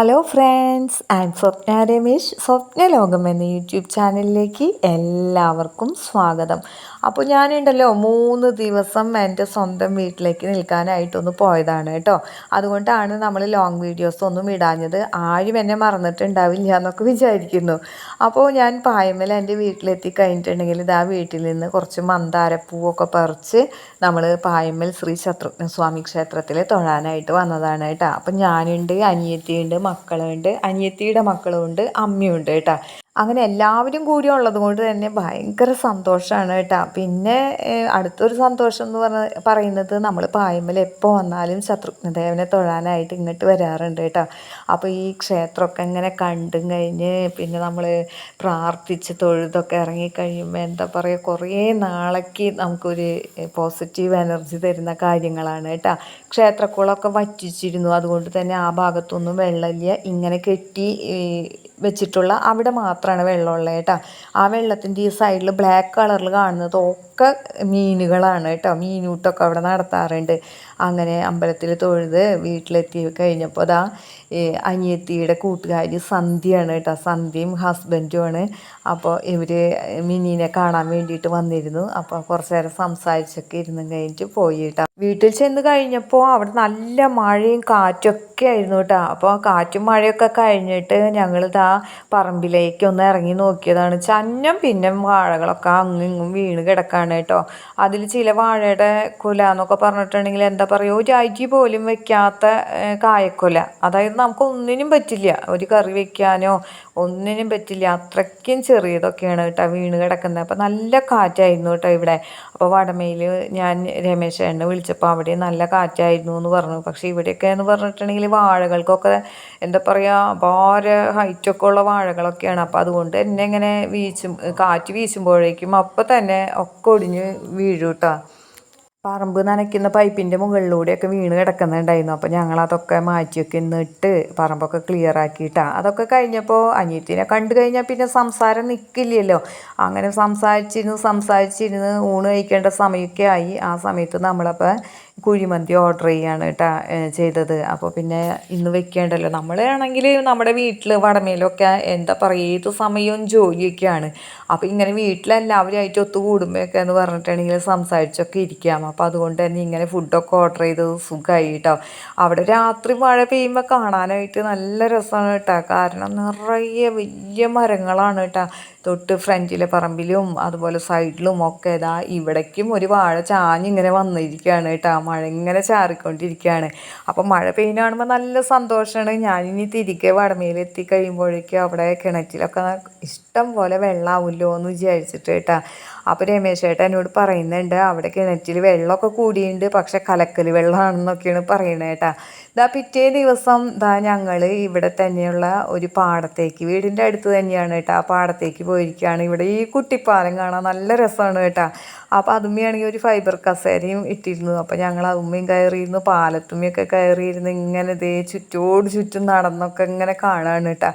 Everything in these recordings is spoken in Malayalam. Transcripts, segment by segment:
Hello friends and Swapna Ramesh Swapna Lokam എന്ന യൂട്യൂബ് ചാനലിലേക്ക് എല്ലാവർക്കും സ്വാഗതം. അപ്പോൾ ഞാനുണ്ടല്ലോ മൂന്ന് ദിവസം എന്റെ സ്വന്തം വീട്ടിലേക്ക് നിൽക്കാനായിട്ടൊന്ന് പോയതാണ് കേട്ടോ. അതുകൊണ്ടാണ് നമ്മൾ ലോങ് വീഡിയോസ് ഒന്നും ഇടാഞ്ഞത്. ആരും എന്നെ മറന്നിട്ടുണ്ടാവില്ല എന്നൊക്കെ വിചാരിക്കുന്നു. അപ്പോൾ ഞാൻ പായമ്മൽ എന്റെ വീട്ടിലെത്തി കഴിഞ്ഞിട്ടുണ്ടെങ്കിൽ ഇതാ വീട്ടിൽ നിന്ന് കുറച്ച് മന്ദാരപ്പൂവൊക്കെ പറിച്ച് നമ്മൾ പായമ്മൽ ശ്രീ ശത്രുഘ്ന സ്വാമി ക്ഷേത്രത്തിൽ തൊഴാനായിട്ട് വന്നതാണ് കേട്ടോ. അപ്പം ഞാനുണ്ട് അനിയത്തിയുണ്ട് മക്കളുണ്ട് അനിയത്തിയുടെ മക്കളുണ്ട് അമ്മയുണ്ട് കേട്ടോ. അങ്ങനെ എല്ലാവരും കൂടി ഉള്ളത് കൊണ്ട് തന്നെ ഭയങ്കര സന്തോഷമാണ് കേട്ടോ. പിന്നെ അടുത്തൊരു സന്തോഷം എന്ന് പറഞ്ഞ പറയുന്നത് നമ്മൾ പായ്മൽ എപ്പോൾ വന്നാലും ശത്രുഘ്നദേവനെ തൊഴാനായിട്ട് ഇങ്ങോട്ട് വരാറുണ്ട് കേട്ടോ. അപ്പോൾ ഈ ക്ഷേത്രമൊക്കെ ഇങ്ങനെ കണ്ടും കഴിഞ്ഞ് പിന്നെ നമ്മൾ പ്രാർത്ഥിച്ച് തൊഴുതൊക്കെ ഇറങ്ങിക്കഴിയുമ്പോൾ എന്താ പറയുക കുറേ നാളേക്ക് നമുക്കൊരു പോസിറ്റീവ് എനർജി തരുന്ന കാര്യങ്ങളാണ് കേട്ടോ. ക്ഷേത്രക്കുളമൊക്കെ വറ്റിച്ചിരുന്നു. അതുകൊണ്ട് തന്നെ ആ ഭാഗത്തൊന്നും വെള്ളമില്ല. ഇങ്ങനെ കെട്ടി വെച്ചിട്ടുള്ള അവിടെ മാത്രമാണ് വെള്ളമുള്ളത് കേട്ടോ ആ വെള്ളത്തിന്റെ ഈ സൈഡിൽ ബ്ലാക്ക് കളറിൽ കാണുന്നത് ഒക്കെ മീനുകളാണ് കേട്ടോ. മീനൂട്ടൊക്കെ അവിടെ നടത്താറുണ്ട്. അങ്ങനെ അമ്പലത്തിൽ തൊഴുത് വീട്ടിലെത്തി കഴിഞ്ഞപ്പോൾ അതാ അനിയത്തിയുടെ കൂട്ടുകാരി സന്ധ്യയാണ് കേട്ടോ. സന്ധ്യയും ഹസ്ബൻഡുമാണ് അപ്പോൾ ഇവർ മിനിനെ കാണാൻ വേണ്ടിയിട്ട് വന്നിരുന്നു. അപ്പോൾ കുറച്ച് നേരം സംസാരിച്ചൊക്കെ ഇരുന്ന് കഴിഞ്ഞിട്ട് പോയി കേട്ടോ. വീട്ടിൽ ചെന്ന് കഴിഞ്ഞപ്പോൾ അവിടെ നല്ല മഴയും കാറ്റൊക്കെ ആയിരുന്നു കേട്ടോ. അപ്പോൾ കാറ്റും മഴയൊക്കെ കഴിഞ്ഞിട്ട് ഞങ്ങൾ ഇതാ പറമ്പിലേക്ക് ഒന്ന് ഇറങ്ങി നോക്കിയതാണ്. ചന്നം പിന്നെ വാഴകളൊക്കെ അങ്ങും ഇങ്ങും വീണ് കിടക്കാണ്. കേട്ടോ. അതിൽ ചില വാഴയുടെ കുല എന്നൊക്കെ പറഞ്ഞിട്ടുണ്ടെങ്കിൽ എന്താ പറയുക ഒരു അരി പോലും വെക്കാത്ത കായക്കുല. അതായത് നമുക്ക് ഒന്നിനും പറ്റില്ല. ഒരു കറി വെക്കാനോ ഒന്നിനും പറ്റില്ല. അത്രയ്ക്കും ചെറിയതൊക്കെയാണ് കേട്ടോ വീണ് കിടക്കുന്നത്. അപ്പം നല്ല കാറ്റായിരുന്നു കേട്ടോ ഇവിടെ. അപ്പോൾ വടമയിൽ ഞാൻ രമേശ് എന്നെ വിളിച്ചപ്പോൾ അവിടെ നല്ല കാറ്റായിരുന്നു എന്ന് പറഞ്ഞു. പക്ഷേ ഇവിടെയൊക്കെ എന്ന് പറഞ്ഞിട്ടുണ്ടെങ്കിൽ വാഴകൾക്കൊക്കെ എന്താ പറയുക ഭാര ഹൈറ്റൊക്കെ ഉള്ള വാഴകളൊക്കെയാണ്. അപ്പോൾ അതുകൊണ്ട് തന്നെ ഇങ്ങനെ വീശും കാറ്റ് വീശുമ്പോഴേക്കും അപ്പോൾ തന്നെ ഒക്കെ ഒടിഞ്ഞ് വീഴും കേട്ടോ പറമ്പ് നനയ്ക്കുന്ന പൈപ്പിന്റെ മുകളിലൂടെയൊക്കെ വീണ് കിടക്കുന്നുണ്ടായിരുന്നു. അപ്പോൾ ഞങ്ങൾ അതൊക്കെ മാറ്റിയൊക്കെ നിന്നിട്ട് പറമ്പൊക്കെ ക്ലിയർ ആക്കിയിട്ടാണ് അതൊക്കെ കഴിഞ്ഞപ്പോൾ അനിയത്തിനെ കണ്ടു കഴിഞ്ഞാൽ പിന്നെ സംസാരം നിൽക്കില്ലല്ലോ അങ്ങനെ സംസാരിച്ചിരുന്ന് സംസാരിച്ചിരുന്ന് ഊണ് കഴിക്കേണ്ട സമയമൊക്കെ ആയി. ആ സമയത്ത് നമ്മളപ്പോൾ കുഴിമന്തി ഓർഡർ ചെയ്യാണ് കേട്ടോ ചെയ്തത്. അപ്പോൾ പിന്നെ ഇന്ന് വെക്കേണ്ടല്ലോ. നമ്മളാണെങ്കിൽ നമ്മുടെ വീട്ടിൽ വടമയിലൊക്കെ എന്താ പറയുക ഏത് സമയവും ജോലിയൊക്കെയാണ്. അപ്പോൾ ഇങ്ങനെ വീട്ടിലെല്ലാവരുമായിട്ട് ഒത്തുകൂടുമ്പോഴൊക്കെ എന്ന് പറഞ്ഞിട്ടുണ്ടെങ്കിൽ സംസാരിച്ചൊക്കെ ഇരിക്കാം. അപ്പോൾ അതുകൊണ്ട് തന്നെ ഇങ്ങനെ ഫുഡൊക്കെ ഓർഡർ ചെയ്തത് സുഖമായി കേട്ടോ അവിടെ രാത്രി മഴ പെയ്യുമ്പോൾ കാണാനായിട്ട് നല്ല രസമാണ് കേട്ടോ കാരണം നിറയെ വലിയ മരങ്ങളാണ് കേട്ടോ തൊട്ട് ഫ്രണ്ടിലെ പറമ്പിലും അതുപോലെ സൈഡിലും ഒക്കെ ഇതാ ഇവിടേക്കും ഒരു വാഴ ചാഞ്ഞിങ്ങനെ വന്നിരിക്കുകയാണ് കേട്ടോ. മഴ ഇങ്ങനെ ചാറിക്കൊണ്ടിരിക്കുകയാണ്. അപ്പം മഴ പെയ്യുന്ന കാണുമ്പോൾ നല്ല സന്തോഷമാണ് ഞാനിനി തിരികെ വടമയിലെത്തി കഴിയുമ്പോഴേക്കും അവിടെ കിണറ്റിലൊക്കെ ഇഷ്ടം പോലെ വെള്ളമാവുമല്ലോ എന്ന് വിചാരിച്ചിട്ട് കേട്ടോ. അപ്പോൾ രമേശ് ചേട്ടൻ എന്നോട് പറയുന്നുണ്ട് അവിടെ കിണറ്റിൽ വെള്ളമൊക്കെ കൂടിയുണ്ട് പക്ഷേ കലക്കൽ വെള്ളമാണെന്നൊക്കെയാണ് പറയുന്നത് കേട്ടാ. ഇതാ പിറ്റേ ദിവസം ഇതാ ഞങ്ങൾ ഇവിടെ തന്നെയുള്ള ഒരു പാടത്തേക്ക് വീടിന്റെ അടുത്ത് തന്നെയാണ് കേട്ടോ ആ പാടത്തേക്ക് പോയിരിക്കുകയാണ്. ഇവിടെ ഈ കുട്ടിപ്പാലം കാണാൻ നല്ല രസമാണ് കേട്ടോ. അപ്പോൾ അതുമ്മയാണെങ്കിൽ ഒരു ഫൈബർ കസേരയും ഇട്ടിരുന്നു. അപ്പോൾ ഞങ്ങൾ അതുമ്മയും കയറിയിരുന്നു. പാലത്തുമ്മയൊക്കെ കയറിയിരുന്നു ഇങ്ങനെ ദേ ചുറ്റോട് ചുറ്റും നടന്നൊക്കെ ഇങ്ങനെ കാണാണ് കേട്ടോ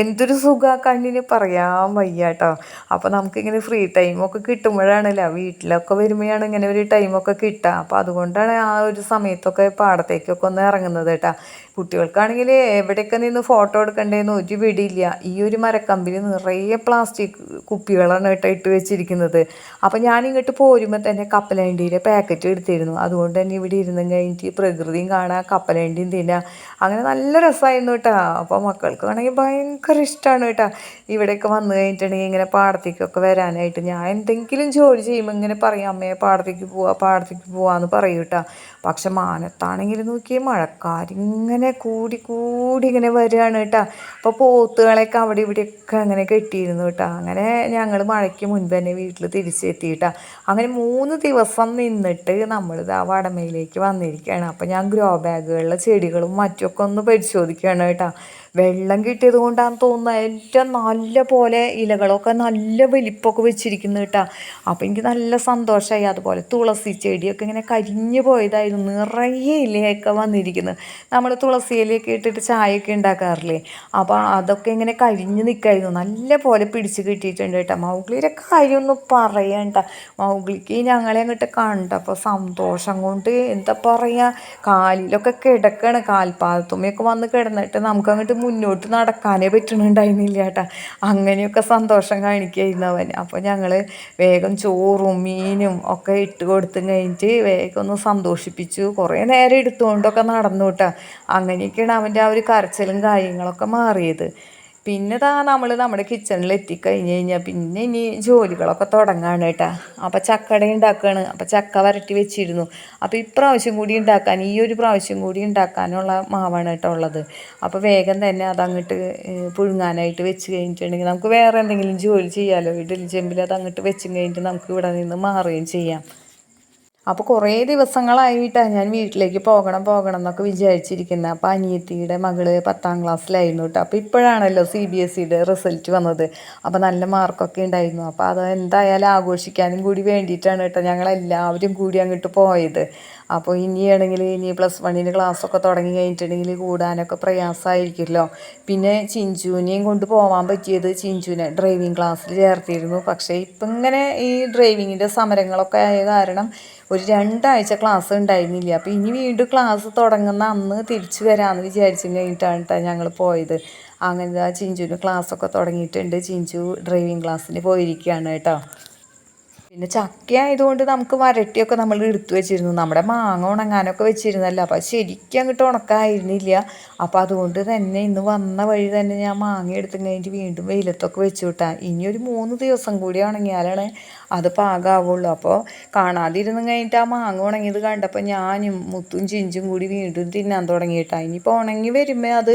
എന്തൊരു സുഖ കണ്ണിന് പറയാൻ വയ്യ കേട്ടോ അപ്പോൾ നമുക്കിങ്ങനെ ഫ്രീ ടൈമൊക്കെ കിട്ടുമ്പോഴാണല്ലോ വീട്ടിലൊക്കെ വരുമ്പോഴാണ് ഇങ്ങനെ ഒരു ടൈമൊക്കെ കിട്ടുക. അപ്പോൾ അതുകൊണ്ടാണ് ആ ഒരു സമയത്തൊക്കെ പാടത്തേക്കൊക്കെ ഒന്ന് ഇറങ്ങുന്നത് കേട്ടോ കുട്ടികൾക്കാണെങ്കിൽ എവിടെയൊക്കെ നിന്ന് ഫോട്ടോ എടുക്കണ്ടേന്ന് ഒരു വിടിയില്ല. ഈ ഒരു മരക്കമ്പിൽ നിറയെ പ്ലാസ്റ്റിക് കുപ്പികളാണ് കേട്ടോ ഇട്ട് വെച്ചിരിക്കുന്നത്. അപ്പോൾ ഞാൻ ഇങ്ങോട്ട് പോരുമ്പോൾ തന്നെ കപ്പലണ്ടിയുടെ പാക്കറ്റ് എടുത്തിരുന്നു. അതുകൊണ്ട് തന്നെ ഇവിടെ ഇരുന്നും കഴിഞ്ഞിട്ട് പ്രകൃതിയും കാണാം കപ്പലണ്ടിയും തിന്നാം. അങ്ങനെ നല്ല രസമായിരുന്നു കേട്ടോ. അപ്പോൾ വേണമെങ്കിൽ ഭയങ്കര ഇഷ്ടമാണ് കേട്ടോ. ഇവിടെയൊക്കെ വന്നു കഴിഞ്ഞിട്ടുണ്ടെങ്കിൽ ഇങ്ങനെ പാടത്തേക്കൊക്കെ വരാനായിട്ട് ഞാൻ എന്തെങ്കിലും ജോലി ചെയ്യുമ്പോൾ ഇങ്ങനെ പറയും അമ്മയെ പാടത്തേക്ക് പോവാ പാടത്തേക്ക് പോവാന്ന് പറയും പക്ഷെ മാനത്താണെങ്കിൽ നോക്കിയേ മഴക്കാരിങ്ങനെ കൂടി കൂടി ഇങ്ങനെ വരികയാണ് കേട്ടോ. അപ്പോൾ പോത്തുകളെയൊക്കെ അവിടെ ഇവിടെയൊക്കെ അങ്ങനെ കെട്ടിയിരുന്നു കേട്ടോ. അങ്ങനെ ഞങ്ങൾ മഴയ്ക്ക് മുൻപ് തന്നെ വീട്ടിൽ തിരിച്ചെത്തി കേട്ടോ. അങ്ങനെ മൂന്ന് ദിവസം നിന്നിട്ട് നമ്മളിത് ആ വടമയിലേക്ക് വന്നിരിക്കുകയാണ്. അപ്പോൾ ഞാൻ ഗ്രോ ബാഗുകളിലെ ചെടികളും മറ്റുമൊക്കെ ഒന്ന് പരിശോധിക്കുകയാണ് കേട്ടോ. വെള്ളം കിട്ടിയത് കൊണ്ടാണെന്ന് തോന്നുന്നത് ഏറ്റവും നല്ല പോലെ ഇലകളൊക്കെ നല്ല വലിപ്പമൊക്കെ വെച്ചിരിക്കുന്നു കേട്ടോ. അപ്പോൾ എനിക്ക് നല്ല സന്തോഷമായി അതുപോലെ തുളസി ചെടിയൊക്കെ ഇങ്ങനെ കരിഞ്ഞു പോയതായിരുന്നു. നിറയെ ഇലയൊക്കെ വന്നിരിക്കുന്നത് നമ്മൾ തുളസി ഇലയൊക്കെ ഇട്ടിട്ട് ചായയൊക്കെ ഉണ്ടാക്കാറില്ലേ? അപ്പോൾ അതൊക്കെ ഇങ്ങനെ കരിഞ്ഞു നിൽക്കായിരുന്നു നല്ല പോലെ പിടിച്ച് കിട്ടിയിട്ടുണ്ട് കേട്ടോ. മൗഗ്ലിയുടെ കാര്യമൊന്നും പറയണ്ട മൗഗ്ലിക്ക് ഞങ്ങളെ അങ്ങോട്ട് കണ്ടപ്പോൾ സന്തോഷം കൊണ്ട് എന്താ പറയുക കാലിലൊക്കെ കിടക്കണ. കാൽപാദത്തുമ്മയൊക്കെ വന്ന് കിടന്നിട്ട് നമുക്ക് അങ്ങോട്ട് മുന്നോട്ട് നടക്കാനേ പറ്റണുണ്ടായിരുന്നില്ല കേട്ടാ. അങ്ങനെയൊക്കെ സന്തോഷം കാണിക്കുകയായിരുന്നു അവൻ. അപ്പോൾ ഞങ്ങൾ വേഗം ചോറും മീനും ഒക്കെ ഇട്ട് കൊടുത്തും കഴിഞ്ഞിട്ട് വേഗം ഒന്ന് സന്തോഷിപ്പിച്ചു. കുറേ നേരം എടുത്തുകൊണ്ടൊക്കെ നടന്നു കേട്ടാ. അങ്ങനെയൊക്കെയാണ് അവന്റെ ആ ഒരു കരച്ചിലും കാര്യങ്ങളൊക്കെ മാറിയത്. പിന്നെ താ നമ്മൾ നമ്മുടെ കിച്ചണിൽ എത്തിക്കഴിഞ്ഞ് കഴിഞ്ഞാൽ പിന്നെ ഇനി ജോലികളൊക്കെ തുടങ്ങാണ് കേട്ടാ. അപ്പോൾ ചക്കട ഉണ്ടാക്കുകയാണ് അപ്പോൾ ചക്ക വരട്ടി വെച്ചിരുന്നു. അപ്പോൾ ഇപ്രാവശ്യം കൂടി ഉണ്ടാക്കാൻ ഈ ഒരു പ്രാവശ്യം കൂടി ഉണ്ടാക്കാനുള്ള മാവാണ് കേട്ടോ ഉള്ളത്. അപ്പോൾ വേഗം തന്നെ അതങ്ങോട്ട് പുഴുങ്ങാനായിട്ട് വെച്ച് കഴിഞ്ഞിട്ടുണ്ടെങ്കിൽ നമുക്ക് വേറെ എന്തെങ്കിലും ജോലി ചെയ്യാമല്ലോ ഇഡലി ചെമ്പിൽ അത് അങ്ങോട്ട് വെച്ച് കഴിഞ്ഞിട്ട് നമുക്ക് ഇവിടെ നിന്ന് മാറുകയും ചെയ്യാം. അപ്പോൾ കുറേ ദിവസങ്ങളായിട്ടാണ് ഞാൻ വീട്ടിലേക്ക് പോകണം പോകണം എന്നൊക്കെ വിചാരിച്ചിരിക്കുന്നത് അപ്പോൾ അനിയത്തിയുടെ മകൾ പത്താം ക്ലാസ്സിലായിരുന്നു കേട്ടോ. അപ്പോൾ ഇപ്പോഴാണല്ലോ സി ബി എസ് സിയുടെ റിസൾട്ട് വന്നത്. അപ്പോൾ നല്ല മാർക്കൊക്കെ ഉണ്ടായിരുന്നു. അപ്പോൾ അത് എന്തായാലും ആഘോഷിക്കാനും കൂടി വേണ്ടിയിട്ടാണ് കേട്ടോ ഞങ്ങളെല്ലാവരും കൂടി അങ്ങോട്ട് പോയത്. അപ്പോൾ ഇനിയാണെങ്കിൽ ഇനി പ്ലസ് വണ്ണിന് ക്ലാസ്സൊക്കെ തുടങ്ങി കഴിഞ്ഞിട്ടുണ്ടെങ്കിൽ കൂടാനൊക്കെ പ്രയാസമായിരിക്കുമല്ലോ. പിന്നെ ചിഞ്ചുവിനെയും കൊണ്ട് പോകാൻ പറ്റിയത് ചിഞ്ചുവിനെ ഡ്രൈവിംഗ് ക്ലാസ്സിൽ ചേർത്തിരുന്നു. പക്ഷേ ഇപ്പം ഇങ്ങനെ ഈ ഡ്രൈവിങ്ങിന്റെ സമരങ്ങളൊക്കെ ആയ കാരണം ഒരു രണ്ടാഴ്ച ക്ലാസ് ഉണ്ടായിരുന്നില്ല. അപ്പോൾ ഇനി വീണ്ടും ക്ലാസ് തുടങ്ങുന്ന അന്ന് തിരിച്ചു വരാമെന്ന് വിചാരിച്ചു കഴിഞ്ഞിട്ടാണ് കേട്ടോ ഞങ്ങൾ പോയത്. അങ്ങനെ ചിഞ്ചുവിന് ക്ലാസ്സൊക്കെ തുടങ്ങിയിട്ടുണ്ട്. ചിഞ്ചു ഡ്രൈവിംഗ് ക്ലാസ്സിന് പോയിരിക്കുകയാണ് കേട്ടോ. പിന്നെ ചക്ക ആയതുകൊണ്ട് നമുക്ക് വരട്ടിയൊക്കെ നമ്മൾ എടുത്തു വെച്ചിരുന്നു. നമ്മുടെ മാങ്ങ ഉണങ്ങാനൊക്കെ വെച്ചിരുന്നല്ലോ. അപ്പോൾ ശരിക്കും അങ്ങോട്ട് ഉണക്കായിരുന്നില്ല അപ്പോൾ അതുകൊണ്ട് തന്നെ ഇന്ന് വന്ന വഴി തന്നെ ഞാൻ മാങ്ങ എടുത്തു കഴിഞ്ഞിട്ട് വീണ്ടും വെയിലത്തൊക്കെ വെച്ചു വിട്ടാൽ ഇനി ഒരു മൂന്ന് ദിവസം കൂടി ഉണങ്ങിയാലാണ് അത് പാകാവുള്ളൂ. അപ്പോൾ കാണാതിരുന്ന് കഴിഞ്ഞിട്ട് ആ മാങ്ങ ഉണങ്ങിയത് കണ്ടപ്പോൾ ഞാനും മുത്തും ചിഞ്ചും കൂടി വീണ്ടും തിന്നാൻ തുടങ്ങിയിട്ടാണ് ഇനിയിപ്പോൾ ഉണങ്ങി വരുമ്പോൾ അത്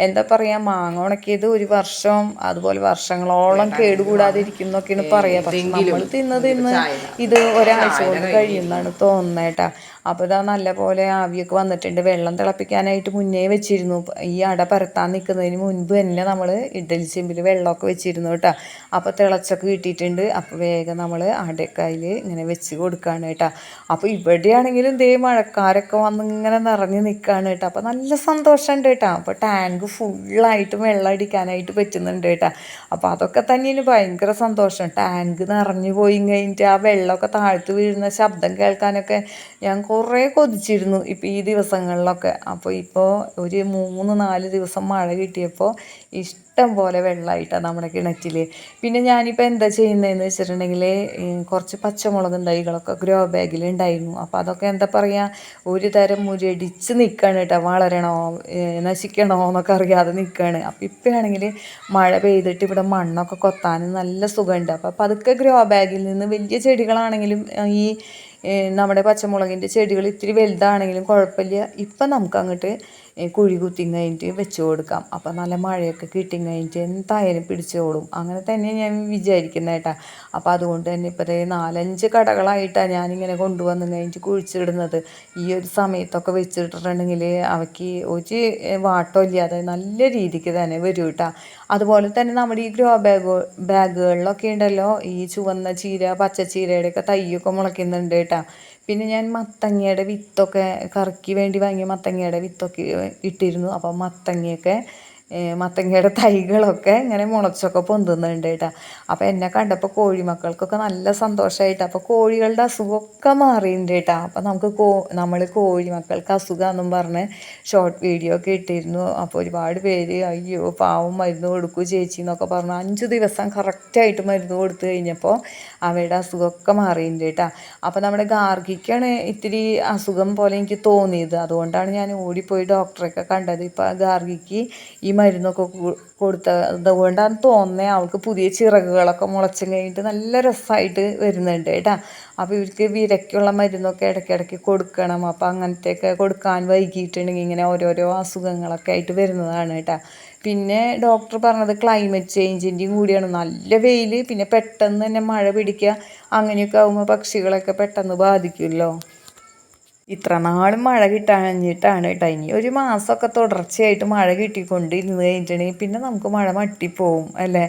എന്താ പറയുക മാങ്ങ ഉണക്കിയത് ഒരു വർഷം അതുപോലെ വർഷങ്ങളോളം കേടുകൂടാതിരിക്കും എന്നൊക്കെയാണ് പറയുക പക്ഷെ നമ്മൾ തിന്നത് ഇന്ന് ഇത് ഒരാഴ്ച കൊണ്ട് കഴിയുമെന്നാണ് തോന്നുന്നത് കേട്ടാ. അപ്പോൾ ഇതാ നല്ല പോലെ ആവിയൊക്കെ വന്നിട്ടുണ്ട്. വെള്ളം തിളപ്പിക്കാനായിട്ട് മുന്നേ വെച്ചിരുന്നു. ഈ അട പരത്താൻ നിൽക്കുന്നതിന് മുൻപ് തന്നെ നമ്മൾ ഇഡലി ചെമ്പിൽ വെള്ളമൊക്കെ വെച്ചിരുന്നു കേട്ടോ. അപ്പോൾ തിളച്ചൊക്കെ കിട്ടിയിട്ടുണ്ട്. അപ്പോൾ വേഗം നമ്മൾ അടക്കായിൽ ഇങ്ങനെ വെച്ച് കൊടുക്കുകയാണ് കേട്ടോ. അപ്പോൾ ഇവിടെയാണെങ്കിലും ഇതേ മഴക്കാരൊക്കെ വന്ന് ഇങ്ങനെ നിറഞ്ഞു നിൽക്കുകയാണ് കേട്ടോ. അപ്പോൾ നല്ല സന്തോഷമുണ്ട് കേട്ടോ. അപ്പോൾ ടാങ്ക് ഫുള്ളായിട്ട് വെള്ളം അടിക്കാനായിട്ട് പറ്റുന്നുണ്ട് കേട്ടോ. അപ്പോൾ അതൊക്കെ തന്നെയാണ് ഭയങ്കര സന്തോഷം. ടാങ്ക് നിറഞ്ഞു പോയി കഴിഞ്ഞിട്ട് ആ വെള്ളമൊക്കെ താഴ്ത്തു വീഴുന്ന ശബ്ദം കേൾക്കാനൊക്കെ ഞാൻ കുറേ കൊതിച്ചിരുന്നു ഇപ്പോൾ ഈ ദിവസങ്ങളിലൊക്കെ. അപ്പോൾ ഇപ്പോൾ ഒരു മൂന്ന് നാല് ദിവസം മഴ കിട്ടിയപ്പോൾ ഇഷ്ടം പോലെ വെള്ളമായിട്ടാണ് നമ്മുടെ കിണറ്റിൽ പിന്നെ ഞാനിപ്പോൾ എന്താ ചെയ്യുന്നതെന്ന് വെച്ചിട്ടുണ്ടെങ്കിൽ കുറച്ച് പച്ചമുളകും തൈകളൊക്കെ ഗ്രോ ബാഗിൽ ഉണ്ടായിരുന്നു അപ്പോൾ അതൊക്കെ എന്താ പറയുക ഒരു തരം മുരടിച്ച് നിൽക്കുകയാണ് കേട്ടോ. വളരണോ നശിക്കണോ എന്നൊക്കെ അറിയാതെ നിൽക്കുകയാണ് അപ്പോൾ ഇപ്പോഴാണെങ്കിൽ മഴ പെയ്തിട്ട് ഇവിടെ മണ്ണൊക്കെ കൊത്താനും നല്ല സുഖമുണ്ട് അപ്പോൾ പതുക്കെ ഗ്രോ ബാഗിൽ നിന്ന് വലിയ ചെടികളാണെങ്കിലും ഈ നമ്മുടെ പച്ചമുളകിന്റെ ചെടികൾ ഇത്തിരി വലുതാണെങ്കിലും കുഴപ്പമില്ല. ഇപ്പം നമുക്ക് അങ്ങോട്ട് കുഴി കുത്തി കഴിഞ്ഞിട്ട് വെച്ച് കൊടുക്കാം. അപ്പം നല്ല മഴയൊക്കെ കിട്ടി കഴിഞ്ഞിട്ട് എന്തായാലും പിടിച്ചോളും അങ്ങനെ തന്നെ ഞാൻ വിചാരിക്കുന്നത് കേട്ടാ അപ്പോൾ അതുകൊണ്ട് തന്നെ ഇപ്പോൾ നാലഞ്ച് കടകളായിട്ടാണ് ഞാനിങ്ങനെ കൊണ്ടുവന്ന് കഴിഞ്ഞിട്ട് കുഴിച്ചിടുന്നത്. ഈ ഒരു സമയത്തൊക്കെ വെച്ചിട്ടിട്ടുണ്ടെങ്കിൽ അവയ്ക്ക് ഒരു വാട്ടമില്ലാതെ നല്ല രീതിക്ക് തന്നെ വരും കേട്ടോ അതുപോലെ തന്നെ നമ്മുടെ ഈ ഗ്രോ ബാഗ് ബാഗുകളിലൊക്കെ ഉണ്ടല്ലോ ഈ ചുവന്ന ചീര പച്ച ചീരയുടെയൊക്കെ തൈയൊക്കെ മുളയ്ക്കുന്നുണ്ട് കേട്ടോ പിന്നെ ഞാൻ മത്തങ്ങയുടെ വിത്തൊക്കെ കറിക്ക് വേണ്ടി വാങ്ങിയ മത്തങ്ങയുടെ വിത്തൊക്കെ ഇട്ടിരുന്നു. അപ്പോൾ മത്തങ്ങയൊക്കെ മത്തങ്ങയുടെ തൈകളൊക്കെ ഇങ്ങനെ മുളച്ചൊക്കെ പൊന്തുന്നുണ്ട് കേട്ടോ. അപ്പോൾ എന്നെ കണ്ടപ്പോൾ കോഴിമക്കൾക്കൊക്കെ നല്ല സന്തോഷമായിട്ട് അപ്പോൾ കോഴികളുടെ അസുഖമൊക്കെ മാറിയിട്ടുണ്ട് കേട്ടോ. അപ്പോൾ നമുക്ക് കോ നമ്മൾ കോഴിമക്കൾക്ക് അസുഖമാണെന്നും പറഞ്ഞ് ഷോർട്ട് വീഡിയോ ഒക്കെ ഇട്ടിരുന്നു. അപ്പോൾ ഒരുപാട് പേര് അയ്യോ പാവം മരുന്ന് കൊടുക്കൂ ചേച്ചി എന്നൊക്കെ പറഞ്ഞു. അഞ്ച് ദിവസം കറക്റ്റായിട്ട് മരുന്ന് കൊടുത്തു കഴിഞ്ഞപ്പോൾ അവയുടെ അസുഖമൊക്കെ മാറിയിട്ടുണ്ട് കേട്ടോ. അപ്പോൾ നമ്മുടെ ഗാർഗിക്കാണ് ഇത്തിരി അസുഖം പോലെ എനിക്ക് തോന്നിയത്. അതുകൊണ്ടാണ് ഞാൻ ഓടിപ്പോയി ഡോക്ടറെയൊക്കെ കണ്ടത്. ഇപ്പോൾ ഗാർഗിക്ക് ഈ മരുന്നൊക്കെ കൊടുത്തത് കൊണ്ടാണ് തോന്നുന്നത് അവൾക്ക് പുതിയ ചിറകുകളൊക്കെ മുളച്ചു കഴിഞ്ഞിട്ട് നല്ല രസമായിട്ട് വരുന്നുണ്ട് കേട്ടോ. അപ്പോൾ ഇവർക്ക് വിരക്കുള്ള മരുന്നൊക്കെ ഇടയ്ക്കിടയ്ക്ക് കൊടുക്കണം. അപ്പോൾ അങ്ങനത്തെയൊക്കെ കൊടുക്കാൻ വൈകിട്ടുണ്ടെങ്കിൽ ഇങ്ങനെ ഓരോരോ അസുഖങ്ങളൊക്കെ ആയിട്ട് വരുന്നതാണ് കേട്ടോ. പിന്നെ ഡോക്ടർ പറഞ്ഞത് ക്ലൈമറ്റ് ചേഞ്ചിന്റെയും കൂടിയാണ്. നല്ല വെയിൽ പിന്നെ പെട്ടെന്ന് തന്നെ മഴ പിടിക്കുക അങ്ങനെയൊക്കെ ആകുമ്പോൾ പക്ഷികളൊക്കെ പെട്ടെന്ന് ബാധിക്കുമല്ലോ. ഇത്ര നാളും മഴ കിട്ടാഞ്ഞിട്ടാണ് കേട്ടോ ഇനി. ഒരു മാസമൊക്കെ തുടർച്ചയായിട്ട് മഴ കിട്ടിക്കൊണ്ടിരുന്ന് കഴിഞ്ഞിട്ടുണ്ടെങ്കിൽ പിന്നെ നമുക്ക് മഴ മട്ടിപ്പോവും അല്ലേ?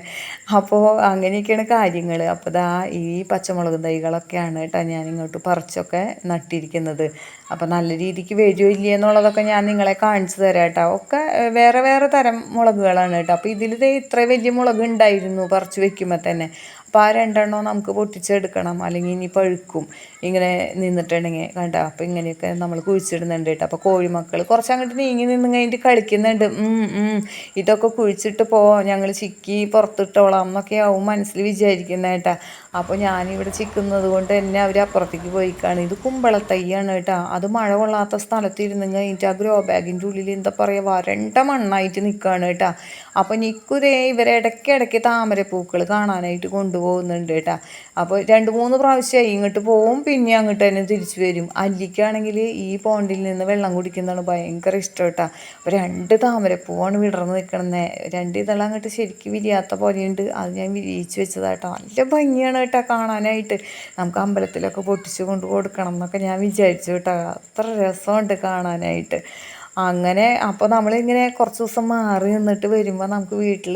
അപ്പോൾ അങ്ങനെയൊക്കെയാണ് കാര്യങ്ങൾ അപ്പോൾ ദാ ഈ പച്ചമുളക് തൈകളൊക്കെയാണ് കേട്ടോ ഞാൻ ഇങ്ങോട്ട് പറിച്ചൊക്കെ നട്ടിരിക്കുന്നത്. അപ്പോൾ നല്ല രീതിക്ക് വരുമോ ഇല്ല എന്നുള്ളതൊക്കെ ഞാൻ നിങ്ങളെ കാണിച്ചു തരാം കേട്ടോ. ഒക്കെ വേറെ വേറെ തരം മുളകുകളാണ് കേട്ടോ. അപ്പോൾ ഇതിൽ ഇത്ര വലിയ മുളക് ഉണ്ടായിരുന്നു പറിച്ച് വെക്കുമ്പോൾ തന്നെ. ആ രണ്ടെണ്ണം നമുക്ക് പൊട്ടിച്ചെടുക്കണം. അല്ലെങ്കിൽ ഇനി പഴുക്കും. ഇങ്ങനെ നിന്നിട്ടുണ്ടെങ്കിൽ കണ്ട? അപ്പോൾ ഇങ്ങനെയൊക്കെ നമ്മൾ കുഴിച്ചിടുന്നുണ്ട് കേട്ടോ. അപ്പോൾ കോഴിമക്കൾ കുറച്ച് അങ്ങോട്ട് നീങ്ങി നിന്ന് കഴിഞ്ഞിട്ട് കളിക്കുന്നുണ്ട്. ഇതൊക്കെ കുഴിച്ചിട്ട് പോ ഞങ്ങൾ ചിക്കി പുറത്തിട്ടോളാം എന്നൊക്കെ ആവും മനസ്സിൽ വിചാരിക്കുന്നത് കേട്ടാ. അപ്പോൾ ഞാനിവിടെ ചിക്കുന്നത് കൊണ്ട് തന്നെ അവർ അപ്പുറത്തേക്ക് പോയിക്കാണ്. ഇത് കുമ്പളത്തയ്യാണ് കേട്ടോ. അത് മഴ കൊള്ളാത്ത സ്ഥലത്ത് ഇരുന്ന് കഴിഞ്ഞിട്ട് ആ ഗ്രോ ബാഗിന്റെ ഉള്ളിൽ എന്താ പറയുക വരണ്ട മണ്ണായിട്ട് നിൽക്കുകയാണ് കേട്ടോ. അപ്പോൾ നിൽക്കുതേ ഇവരെ ഇടയ്ക്ക് ഇടയ്ക്ക് താമരപ്പൂക്കൾ കാണാനായിട്ട് കൊണ്ടുപോകുന്നുണ്ട് കേട്ടോ. അപ്പോൾ രണ്ട് മൂന്ന് പ്രാവശ്യമായി ഇങ്ങോട്ട് പോവും പിന്നെ അങ്ങോട്ട് തന്നെ തിരിച്ചു വരും. അല്ലിക്കാണെങ്കിൽ ഈ പോണ്ടിൽ നിന്ന് വെള്ളം കുടിക്കുന്നതാണ് ഭയങ്കര ഇഷ്ടം കേട്ടോ. അപ്പോൾ രണ്ട് താമരപ്പൂവാണ് വിടർന്ന് നിൽക്കണത് രണ്ട് ഇതെല്ലാം അങ്ങോട്ട് ശരിക്കും വിരിയാത്ത പോലെയുണ്ട്. അത് ഞാൻ വിരിയിച്ച് വെച്ചതാട്ടോ നല്ല ഭംഗിയാണ് കേട്ടോ കാണാനായിട്ട് നമുക്ക് അമ്പലത്തിലൊക്കെ പൊട്ടിച്ച് കൊണ്ട് കൊടുക്കണം എന്നൊക്കെ ഞാൻ വിചാരിച്ചു കേട്ടോ. അത്ര രസമുണ്ട് കാണാനായിട്ട്. അങ്ങനെ അപ്പോൾ നമ്മളിങ്ങനെ കുറച്ച് ദിവസം മാറി നിന്നിട്ട് വരുമ്പോൾ നമുക്ക് വീട്ടിൽ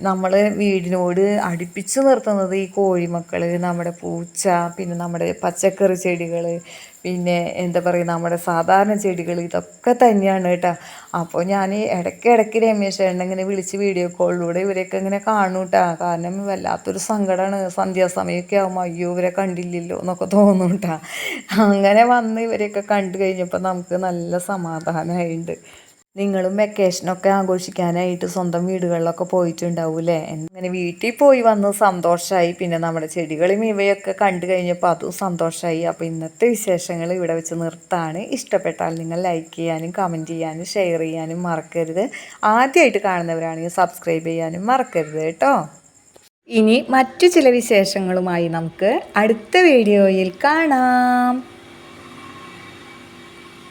നമ്മൾ വീടിനോട് അടുപ്പിച്ച് നിർത്തുന്നത് ഈ കോഴിമക്കൾ നമ്മുടെ പൂച്ച പിന്നെ നമ്മുടെ പച്ചക്കറി ചെടികൾ പിന്നെ എന്താ പറയുക നമ്മുടെ സാധാരണ ചെടികൾ ഇതൊക്കെ തന്നെയാണ് കേട്ടോ. അപ്പോൾ ഞാൻ ഇടയ്ക്ക് ഇടയ്ക്ക് രമേശ് ചേട്ടനെ ഇങ്ങനെ വിളിച്ച് വീഡിയോ കോളിലൂടെ ഇവരെയൊക്കെ ഇങ്ങനെ കാണും കേട്ടോ. കാരണം വല്ലാത്തൊരു സങ്കടമാണ് സന്ധ്യാസമയമൊക്കെ ആകുമ്പോൾ അയ്യോ ഇവരെ കണ്ടില്ലല്ലോ എന്നൊക്കെ തോന്നും കേട്ടോ. അങ്ങനെ വന്ന് ഇവരെയൊക്കെ കണ്ടു കഴിഞ്ഞപ്പോൾ നമുക്ക് നല്ല സമാധാനമായിട്ടുണ്ട് നിങ്ങളും വെക്കേഷനൊക്കെ ആഘോഷിക്കാനായിട്ട് സ്വന്തം വീടുകളിലൊക്കെ പോയിട്ടുണ്ടാവൂലേ അങ്ങനെ വീട്ടിൽ പോയി വന്ന് സന്തോഷമായി പിന്നെ നമ്മുടെ ചെടികളും ഇവയൊക്കെ കണ്ടു കഴിഞ്ഞപ്പോൾ അതും സന്തോഷമായി അപ്പോൾ ഇന്നത്തെ വിശേഷങ്ങൾ ഇവിടെ വെച്ച് നിർത്താണ്. ഇഷ്ടപ്പെട്ടാൽ നിങ്ങൾ ലൈക്ക് ചെയ്യാനും കമന്റ് ചെയ്യാനും ഷെയർ ചെയ്യാനും മറക്കരുത്. ആദ്യമായിട്ട് കാണുന്നവരാണെങ്കിൽ സബ്സ്ക്രൈബ് ചെയ്യാനും മറക്കരുത് കേട്ടോ. ഇനി മറ്റു ചില വിശേഷങ്ങളുമായി നമുക്ക് അടുത്ത വീഡിയോയിൽ കാണാം.